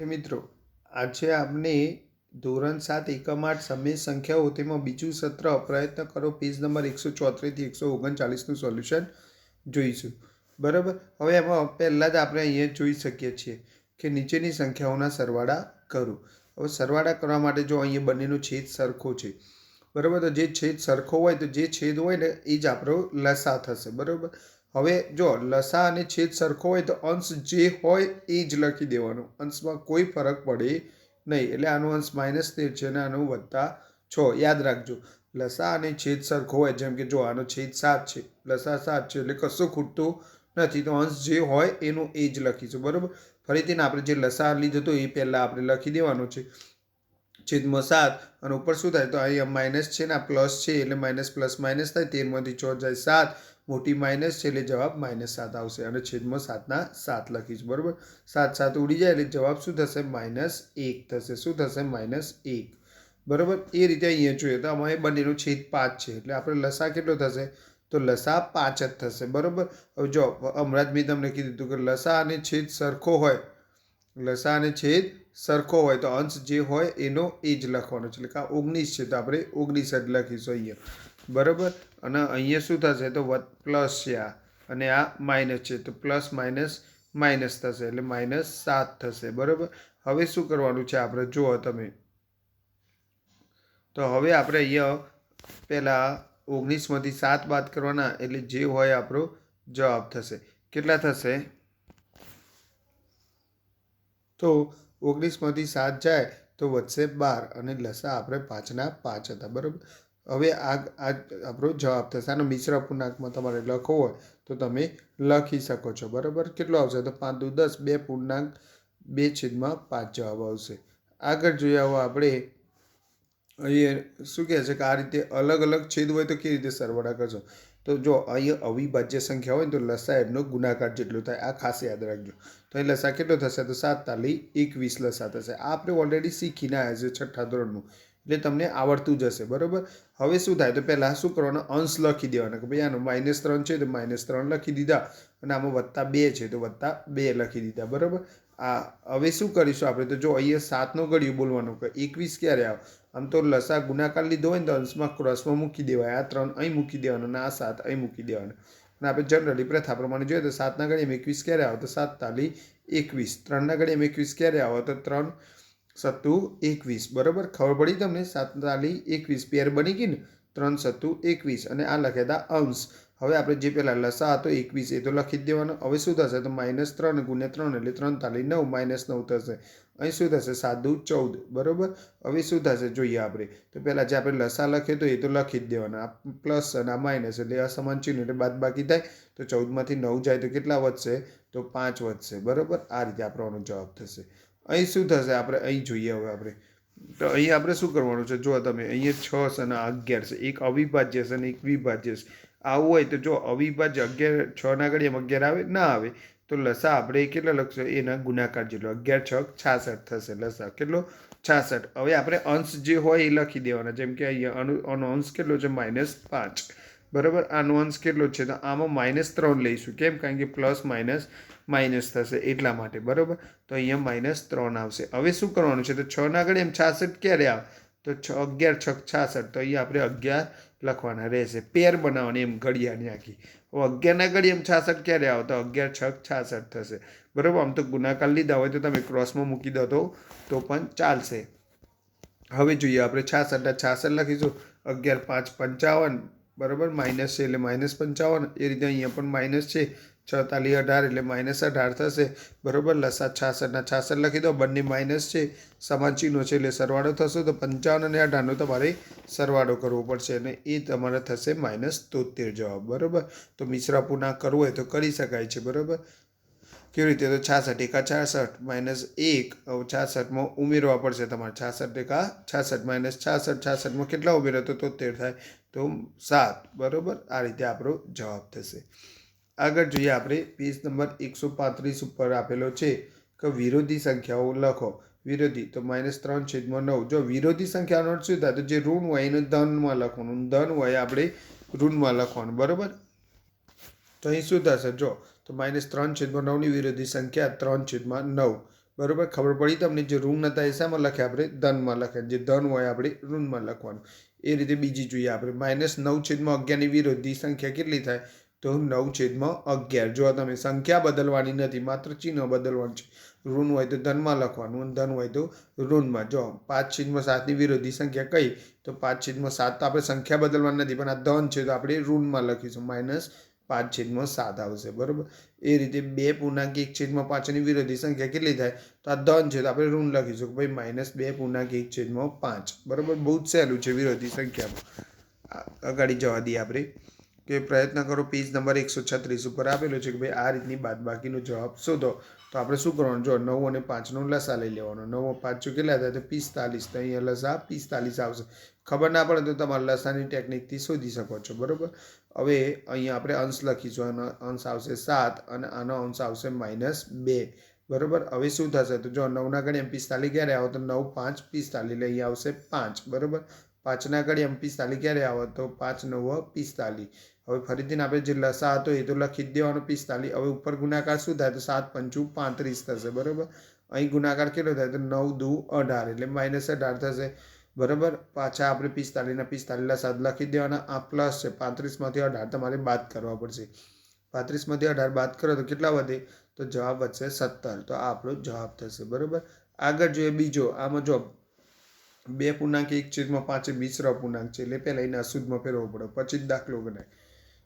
મિત્રો, આજે આપણે ધોરણ સાત એકમ આઠ સમય સંખ્યાઓ તેમાં બીજું સત્ર પ્રયત્ન કરો પેજ નંબર એકસો ચોત્રીસથી એકસો ઓગણચાલીસનું સોલ્યુશન જોઈશું. બરાબર? હવે એમાં પહેલાં જ આપણે અહીંયા જોઈ શકીએ છીએ કે નીચેની સંખ્યાઓના સરવાળા કરો. હવે સરવાળા કરવા માટે જો અહીંયા બંનેનો છેદ સરખો છે, બરાબર? તો જે છેદ સરખો હોય, તો જે છેદ હોય ને, એ જ આપણો લસા થશે બરાબર? હવે જો લસા અને છેદ સરખો હોય તો અંશ જે હોય એ જ લખી દેવાનો. અંશમાં કોઈ ફરક પડે નહીં. એટલે આનો અંશ માઇનસ તેર છે અને આનો વત્તા છ. યાદ રાખજો. લસા અને છેદ સરખો હોય, જેમ કે જો આનો છેદ સાત છે. લસા સાત છે એટલે કશું ખૂટતું નથી. તો અંશ જે હોય એનું એ જ લખીશું. બરાબર? ફરીથી આપણે જે લસા લીધો હતો એ પહેલાં આપણે લખી દેવાનો છે. છેદમાં સાત. અને ઉપર શું થાય? તો અહીંયા માઇનસ છે ને આ પ્લસ છે એટલે માઇનસ પ્લસ માઇનસ થાય. તેરમાંથી છ જાય સાત. મોટી માઇનસ છે એટલે જવાબ માઇનસ સાત આવશે અને છેદમાં સાતના સાત લખીશ, બરાબર? સાત સાત ઉડી જાય એટલે જવાબ શું થશે? માઇનસ એક થશે. શું થશે? માઇનસ એક. બરાબર? એ રીતે અહીંયા જોઈએ તો અમારે બંનેનો છેદ પાંચ છે. એટલે આપણે લસા કેટલો થશે? તો લસા પાંચ જ થશે. બરાબર? હવે જો હમણાં જ મેં તમને કીધું હતું કે લસા અને છેદ સરખો હોય, લસા અને છેદ સરખો હોય, તો અંશ જે હોય એનો એ જ લખવાનો છે. એટલે કે ઓગણીસ છે, તો આપણે ઓગણીસ જ લખીશું અહીંયા. બરાબર? અને અહીંયા શું થશે? તો પ્લસ છે આ અને આ માઇનસ છે. તો પ્લસ માઇનસ માઇનસ થશે. એટલે માઇનસ સાત થશે. બરાબર? હવે શું કરવાનું છે આપણે? જુઓ તમે. તો હવે આપણે અહીંયા પહેલાં ઓગણીસમાંથી સાત બાદ કરવાના. એટલે જે હોય આપણો જવાબ થશે. કેટલા થશે? તો ઓગણીસમાંથી સાત જાય તો વધશે બાર. અને લસા આપણે પાંચના પાંચ હતા. બરાબર? હવે આ આ આપણો જવાબ થશે. આનો મિશ્ર પૂર્ણાંકમાં તમારે લખવો હોય તો તમે લખી શકો છો. બરાબર? કેટલો આવશે? તો પાંચ દુ દસ. બે પૂર્ણાંક, બે છેદમાં પાંચ જવાબ આવશે. આગળ જોઈએ આવો આપણે અહીંયા શું કહે છે કે આ રીતે અલગ અલગ છેદ હોય તો કેવી રીતે સરવાળા કરશો? તો જો અહીંયા અવિભાજ્ય સંખ્યા હોય તો લસા એમનો ગુણાકાર જેટલો થાય. આ ખાસ યાદ રાખજો. તો અહીં લસા કેટલો થશે? તો સાત તાલી એકવીસ લસા થશે. આ આપણે ઓલરેડી શીખીને આવ્યા છે છઠ્ઠા ધોરણનું. એટલે તમને આવડતું જશે બરાબર? હવે શું થાય? તો પહેલાં શું કરવાનું? અંશ લખી દેવાના કે ભાઈ આનો માઇનસ ત્રણ છે તો માઇનસ ત્રણ લખી દીધા અને આમાં વત્તા બે છે તો વત્તા બે લખી દીધા, બરાબર? આ હવે શું કરીશું આપણે? તો જો અહીંયા સાતનો ઘડિયું બોલવાનું કે એકવીસ ક્યારે આવે? આમ તો લસા ગુણાકાર લીધો હોય ને તો અંશમાં ક્રોસમાં મૂકી દેવાય. આ ત્રણ અહીં મૂકી દેવાનો અને આ સાત અહીં મૂકી દેવાનો. અને આપણે જનરલી પ્રથા પ્રમાણે જોઈએ તો સાતના ઘડીમાં એકવીસ ક્યારે આવે? તો સાત તાલી એકવીસ. ત્રણના ઘડીમાં એકવીસ ક્યારે આવે? તો ત્રણ સત્તુ એકવીસ. બરાબર? ખબર પડી તમને? સાત તાલી એકવીસ. પેર બની ગઈ ને? ત્રણ સત્તુ એકવીસ. અને આ લખ્યા હતા અંશ. હવે આપણે જે પહેલાં લસા હતો એકવીસ એ તો લખી જ દેવાનો. હવે શું થશે? તો માઇનસ ત્રણ ગુણ્યા ત્રણ એટલે ત્રણ તાલી નવ માઇનસ નવ થશે. અહીં શું થશે? સાદું ચૌદ. બરાબર? હવે શું થશે? જોઈએ આપણે. તો પહેલાં જે આપણે લસા લખીએ તો એ તો લખી જ દેવાના. પ્લસ અને આ માઇનસ એટલે અસમાન ચિહ્ન એટલે બાદ બાકી થાય. તો ચૌદમાંથી નવ જાય તો કેટલા વધશે? તો પાંચ વધશે. બરાબર? આ રીતે આપણો જવાબ થશે. અહીં શું થશે? આપણે અહીં જોઈએ હવે આપણે. તો અહીં આપણે શું કરવાનું છે? જો તમે, અહીંયા છ છે અને અગિયાર છે. એક અવિભાજ્ય છે અને એક વિભાજ્ય છે. આવું હોય તો જો અવિભાજ્ય અગિયાર છના ઘડી એમ અગિયાર આવે, ના આવે, તો લસા આપણે કેટલા લખશું? એના ગુણાકાર જેટલો. અગિયાર, છ છાસઠ થશે લસા. કેટલો? છાસઠ. હવે આપણે અંશ જે હોય એ લખી દેવાના. જેમ કે અહીંયા અનુ અંશ કેટલો છે? માઇનસ પાંચ. બરાબર? આનો અંશ કેટલો છે? તો આમાં માઇનસ ત્રણ લઈશું. કેમ? કારણ કે પ્લસ માઇનસ માઇનસ થશે એટલા માટે. બરાબર? તો અહીંયા માઇનસ ત્રણ આવશે. હવે શું કરવાનું છે? તો છ ના આગળ એમ છાસઠ ક્યારે આવે? તો છ, અગિયાર છ છાસઠ. તો અહીંયા આપણે અગિયાર લખવાના રહેશે. પેર બનાવવાની એમ ઘડિયાની આખી. હવે અગિયારના ઘડી એમ છાસઠ ક્યારે આવે? તો અગિયાર છ છાસઠ થશે. બરાબર? આમ તો ગુણાકાર લીધા હોય તો તમે ક્રોસમાં મૂકી દો તો તો પણ ચાલશે. હવે જોઈએ આપણે છાસઠના છાસઠ લખીશું. અગિયાર, પાંચ, પંચાવન. બરાબર? માઇનસ છે એટલે માઇનસ પંચાવન. એ રીતે અહીંયા પણ માઇનસ છે. છતાલી અઢાર એટલે માઇનસ અઢાર થશે. બરાબર? લસા છાસઠના છાસઠ લખી દો. બંને માઇનસ છે. સમાન ચિહ્નો છે એટલે સરવાળો થશે તો પંચાવન અને અઢારનો તમારે સરવાળો કરવો પડશે અને એ તમારે થશે માઇનસ તોતેર જવાબ. બરાબર? તો મિશ્રા પૂર્ણાંક કરવો હોય તો કરી શકાય છે. બરાબર? કેવી રીતે? તો છાસઠ એકા છાસઠ માઇનસ એક છાસઠમાં ઉમેરવા પડશે તમારે. છાસઠ એકા છાસઠ માઇનસ છાસઠ, છાસઠમાં કેટલા ઉમેરો? તો તોતેર થાય. તો સાત. બરાબર? આ રીતે આપણો જવાબ થશે. આગળ જોઈએ આપણે પેજ નંબર એકસો પાંત્રીસ ઉપર આપેલો છે કે વિરોધી સંખ્યાઓ લખો. વિરોધી. તો માઇનસ ત્રણ છેદમાં નવ. જો વિરોધી સંખ્યાનો શું થાય? તો જે ઋણ હોય એને ધનમાં લખવાનું. ધન હોય આપણે ઋણમાં લખવાનું. બરાબર? તો અહીં શું થશે? જો, તો માઇનસ ત્રણ છેદમાં નવની વિરોધી સંખ્યા ત્રણ છેદમાં નવ. બરાબર? ખબર પડી તમને જે ઋણ હતા એ શામાં લખ્યા આપણે ધનમાં લખ્યા જે ધન હોય આપણે ઋણમાં લખવાનું. એ રીતે બીજી જોઈએ આપણે. માઇનસ નવ છેદમાં અગિયારની વિરોધી સંખ્યા કેટલી થાય? તો નવ છેદમાં અગિયાર. જો તમે સંખ્યા બદલવાની નથી, માત્ર ચિહ્ન બદલવાનું છે. ઋણ હોય તો ધનમાં લખવાનું અને ધન હોય તો ઋણમાં. જો, પાંચ છેદમાં સાતની વિરોધી સંખ્યા કઈ? તો પાંચ છેદમાં સાત તો આપણે સંખ્યા બદલવાની નથી, પણ આ ધન છે તો આપણે ઋણમાં લખીશું. માઇનસ પાંચ છેદમાં સાત આવશે, બરાબર? એ રીતે બે પૂર્ણાંક એક છેદમાં પાંચની વિરોધી સંખ્યા કેટલી થાય? તો આ ધન છે તો આપણે ઋણ લખીશું કે ભાઈ, માઇનસ બે પૂર્ણાંક એક છેદમાં પાંચ, બરાબર? બહુ જ સહેલું છે વિરોધી સંખ્યામાં. અગાડી જવા દઈએ આપણે. કે પ્રયત્ન કરો પેજ નંબર એકસો છત્રીસ ઉપર આપેલો છે કે ભાઈ આ રીતની બાદબાકીનો જવાબ શોધો. તો આપણે શું કરવાનું? જો નવ અને પાંચનો લસા લઈ લેવાનો. નવ પાંચ કેટલા થાય? તો પિસ્તાલીસ. તો અહીંયા લસા પિસ્તાલીસ આવશે. ખબર ના પડે તો તમારે લસાની ટેકનિકથી શોધી શકો છો. બરાબર? હવે અહીંયા આપણે અંશ લખીશું. આનો અંશ આવશે સાત અને આનો અંશ આવશે માઇનસ બે. બરાબર? હવે શું થશે? તો જો નવના ઘડી એમ પિસ્તાલીસ ક્યારે આવો? તો નવ, પાંચ, પિસ્તાલીસ અહીં આવશે પાંચ. બરાબર? પાંચના ઘડી એમ પિસ્તાલીસ ક્યારે આવો? તો પાંચ, નવ, પિસ્તાલીસ. હવે ફરીથી આપણે જે લસા હતો એ તો લખી જ દેવાનો પિસ્તાલીસ. હવે ઉપર ગુણાકાર શું થાય? તો સાત પંચું પાંત્રીસ થશે, બરાબર? અહીં ગુણાકાર કેટલો થાય? તો નવ દુ અઢાર, એટલે માઇનસ અઢાર થશે. બરાબર? પાછા આપણે પિસ્તાલીસના પિસ્તાલીસના સાત લખી દેવાના. આ પ્લસ છે પાંત્રીસમાંથી અઢાર તમારે બાદ કરવા પડશે. પાંત્રીસમાંથી અઢાર બાદ કરો તો કેટલા વધે? તો જવાબ વધશે સત્તર. તો આ આપણો જવાબ થશે, બરાબર? આગળ જોઈએ બીજો. આમાં જો બે પૂર્ણાંક એક છેદમાં પાંચે મિશ્ર પૂર્ણાંક છે. એટલે પહેલાં એને અશુદ્ધમાં ફેરવવો પડે. પછી જ દાખલો ગણાય.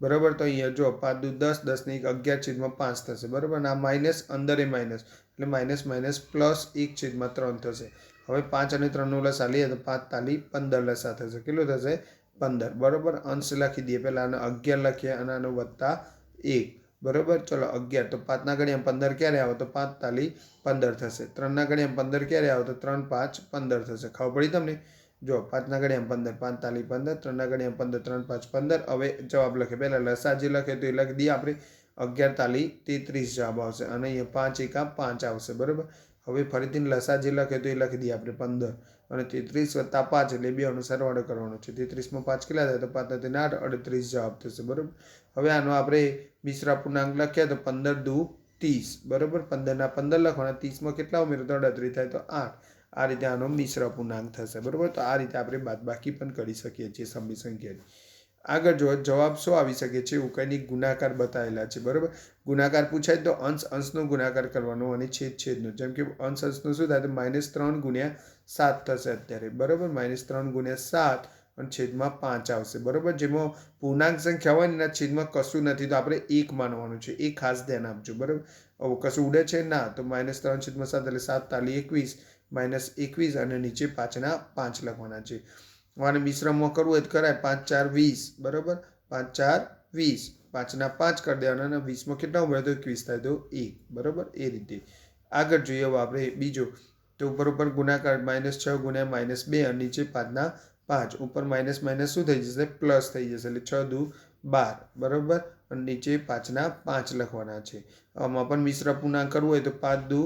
બરાબર? તો અહીંયા જો પાંચ દુ દસ દસ ને એક અગિયાર છેદમાં પાંચ થશે, બરાબર? આ માઇનસ અંદર એ માઇનસ એટલે માઇનસ માઇનસ પ્લસ એક છેદમાં ત્રણ થશે. હવે પાંચ અને ત્રણનું લસા લઈએ તો પાંચ તાલી પંદર લસા થશે. કેટલું થશે? પંદર. બરાબર? અંશ લખી દઈએ. પહેલાં આને અગિયાર લખીએ અને આનો વત્તા એક. બરાબર? ચલો, અગિયાર. તો પાંચના ગણ્યા પંદર ક્યારે આવે? તો પાંચ તાલી પંદર થશે. ત્રણના ગણ્યા પંદર ક્યારે આવે? તો ત્રણ, પાંચ, પંદર થશે. ખબર પડી તમને? જો પાંચના ઘડિયા પંદર, પાંચ તાલી પંદર ત્રણના ઘડિયા પંદર, ત્રણ પાંચ પંદર. હવે જવાબ લખે. પહેલાં લસા જે લખે તો એ લખી દઈએ આપણે. અગિયાર તાલી તેત્રીસ જવાબ આવશે. અને અહીંયા પાંચ એકા પાંચ આવશે. બરાબર? હવે ફરીથી લસા જે લખે તો એ લખી દઈએ આપણે પંદર. અને તેત્રીસ વત્તા પાંચ એટલે બેનો સરવાળો કરવાનો છે. તેત્રીસમાં પાંચ કેટલા થાય? તો પાંચ તેને આઠ, અડત્રીસ જવાબ થશે. બરાબર? હવે આનો આપણે મિશ્રા પૂર્ણાંક લખ્યા તો પંદર દુ ત્રીસ. બરાબર? પંદરના પંદર લખવાના. ત્રીસમાં કેટલા ઉમેરો તો અડત્રીસ થાય તો આઠ. આ રીતે આનો મિશ્ર પૂર્ણાંક થશે. બરાબર? તો આ રીતે આપણે બાદબાકી પણ કરી શકીએ છીએ સમી સંખ્યાની આગળ જો જવાબ શું આવી શકે છે? ઉકાઈની ગુણાકાર બતાવેલા છે. બરાબર? ગુણાકાર પૂછાય તો અંશ અંશનો ગુણાકાર કરવાનો અને છેદ છેદનો. જેમ કે અંશ અંશનો શું થાય? તો માઇનસ ત્રણ ગુણ્યા સાત થશે અત્યારે. બરાબર? માઇનસ ત્રણ ગુણ્યા સાત અને છેદમાં પાંચ આવશે. બરાબર? જેમાં પૂર્ણાંક સંખ્યા હોય એના છેદમાં કશું નથી, તો આપણે એક માનવાનું છે. એ ખાસ ધ્યાન આપજો. બરાબર? કશું ઉડે છે? ના. તો માઇનસ ત્રણ છેદમાં સાત એટલે સાત તાલી એકવીસ. માઇનસ એકવીસ અને નીચે પાંચના પાંચ લખવાના છે. આને મિશ્રમમાં કરવું હોય તો કરાય. પાંચ, ચાર, વીસ. બરાબર? પાંચ, ચાર, વીસ. પાંચના પાંચ કરી દેવાના અને વીસમાં કેટલા ઉમેરે? તો એકવીસ થાય તો એક. બરાબર? એ રીતે. આગળ જોઈએ હવે આપણે બીજો. તો ઉપર ઉપર ગુણાકાર માઇનસ છ ગુણ્યા માઇનસ બે અને નીચે પાંચના પાંચ. ઉપર માઇનસ માઇનસ શું થઈ જશે? પ્લસ થઈ જશે. એટલે છ દુ બાર. બરાબર? અને નીચે પાંચના પાંચ લખવાના છે. આમાં પણ મિશ્ર પૂર્ણાંક કરવું હોય તો પાંચ દુ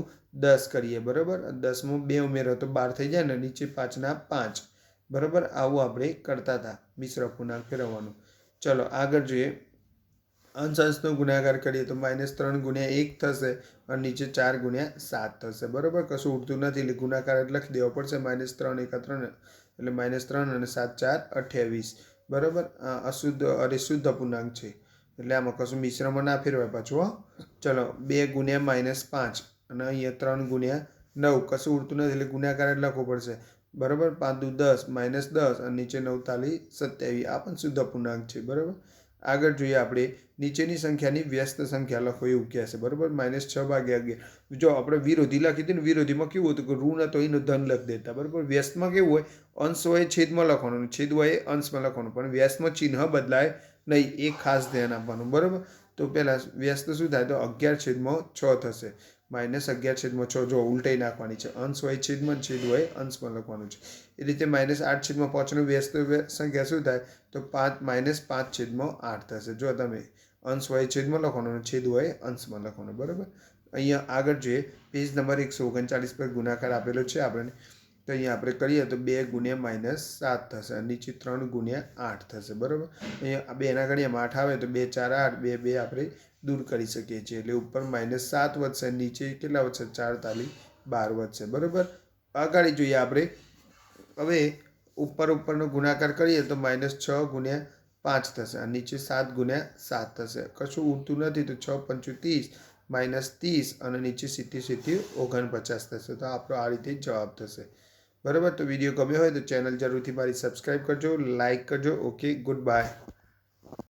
દસ કરીએ, બરાબર? દસમાં બે ઉમેરો તો બાર થઈ જાય ને નીચે પાંચના પાંચ. બરાબર? આવું આપણે કરતા હતા મિશ્ર પૂર્ણાંક ફેરવવાનું. ચલો, આગળ જોઈએ. અંશ અંશનો ગુણાકાર કરીએ તો માઇનસ ત્રણ ગુણ્યા એક થશે અને નીચે ચાર ગુણ્યા સાત થશે. બરાબર? કશું ઉડતું નથી, એટલે ગુણાકાર એટલે લખી દેવો પડશે. માઇનસ ત્રણ એકા ત્રણ એટલે માઇનસ ત્રણ અને સાત ચાર અઠ્યાવીસ. બરાબર? અશુદ્ધ અરે શુદ્ધ પૂર્ણાંક છે. એટલે આમાં કશું મિશ્રમાં ના ફેરવાય પાછું, હો. ચલો, બે ગુણ્યા માઇનસ પાંચ અને અહીંયા ત્રણ ગુણ્યા નવ. કશું ઉડતું નથી, એટલે ગુણાકાર જ લખવો પડશે. બરાબર? પાંચ દુ દસ માઇનસ દસ અને નીચે નવ તાલી સત્યાવીસ. આ પણ શુદ્ધ અપૂર્ણાંક છે, બરાબર? આગળ જોઈએ આપણે, નીચેની સંખ્યાની વ્યસ્ત સંખ્યા લખો એવું કહે છે બરાબર? માઇનસ છ ભાગ્યા અગિયાર. જો આપણે વિરોધી લખી હતી ને, વિરોધીમાં કેવું હતું કે ઋણ હતો, એનું ધન લખી દેતા, બરાબર? વ્યસ્તમાં કેવું હોય, અંશ હોય છેદમાં લખવાનું, છેદ હોય અંશમાં લખવાનું, પણ વ્યસ્તમાં ચિહ્ન બદલાય નહીં, એ ખાસ ધ્યાન આપવાનું, બરાબર? તો પહેલાં વ્યસ્ત શું થાય? તો અગિયાર છેદમાં છ થશે. માઇનસ અગિયાર છેદમાં છ, જો ઉલટાઈ નાખવાની છે. અંશ હોય, છેદમાં છેદ હોય અંશમાં લખવાનું છે. એ રીતે માઇનસ આઠ છેદમાં પાંચનું વ્યસ્ત સંખ્યા શું થાય? તો પાંચ માઇનસ પાંચ છેદમાં આઠ થશે. જો તમે અંશ હોય, છેદમાં લખવાનું છેદ હોય, અંશમાં લખવાનું, બરાબર? અહીંયા આગળ જોઈએ. પેજ નંબર એકસો ઓગણચાલીસ પર ગુણાકાર આપેલો છે આપણને. તો અહીંયા આપણે કરીએ તો બે ગુણ્યા માઇનસ સાત થશે નીચે ત્રણ ગુણ્યા આઠ થશે, બરાબર? અહીંયા બેના ગણ્યામાં આઠ આવે તો બે ચાર આઠ, બે બે આપણે દૂર કરી શકીએ છીએ. એટલે ઉપર માઇનસ સાત વધશે, નીચે કેટલા વધશે? ચાર તાલી બાર વધશે, બરાબર? આગળ જોઈએ આપણે. હવે ઉપર ઉપરનો ગુણાકાર કરીએ તો માઇનસ છ ગુણ્યા પાંચ થશે અને નીચે સાત ગુણ્યા સાત થશે. કશું ઉડતું નથી તો છ પંચું ત્રીસ માઇનસ ત્રીસ અને નીચે સિત્તેર સિત્તેર ઓગણપચાસ થશે. તો આપણો આ રીતે જવાબ થશે. બરાબર? તો વીડિયો ગમ્યો હોય તો ચેનલ જરૂરથી મારી સબસ્ક્રાઈબ કરજો લાઇક કરજો. Okay good bye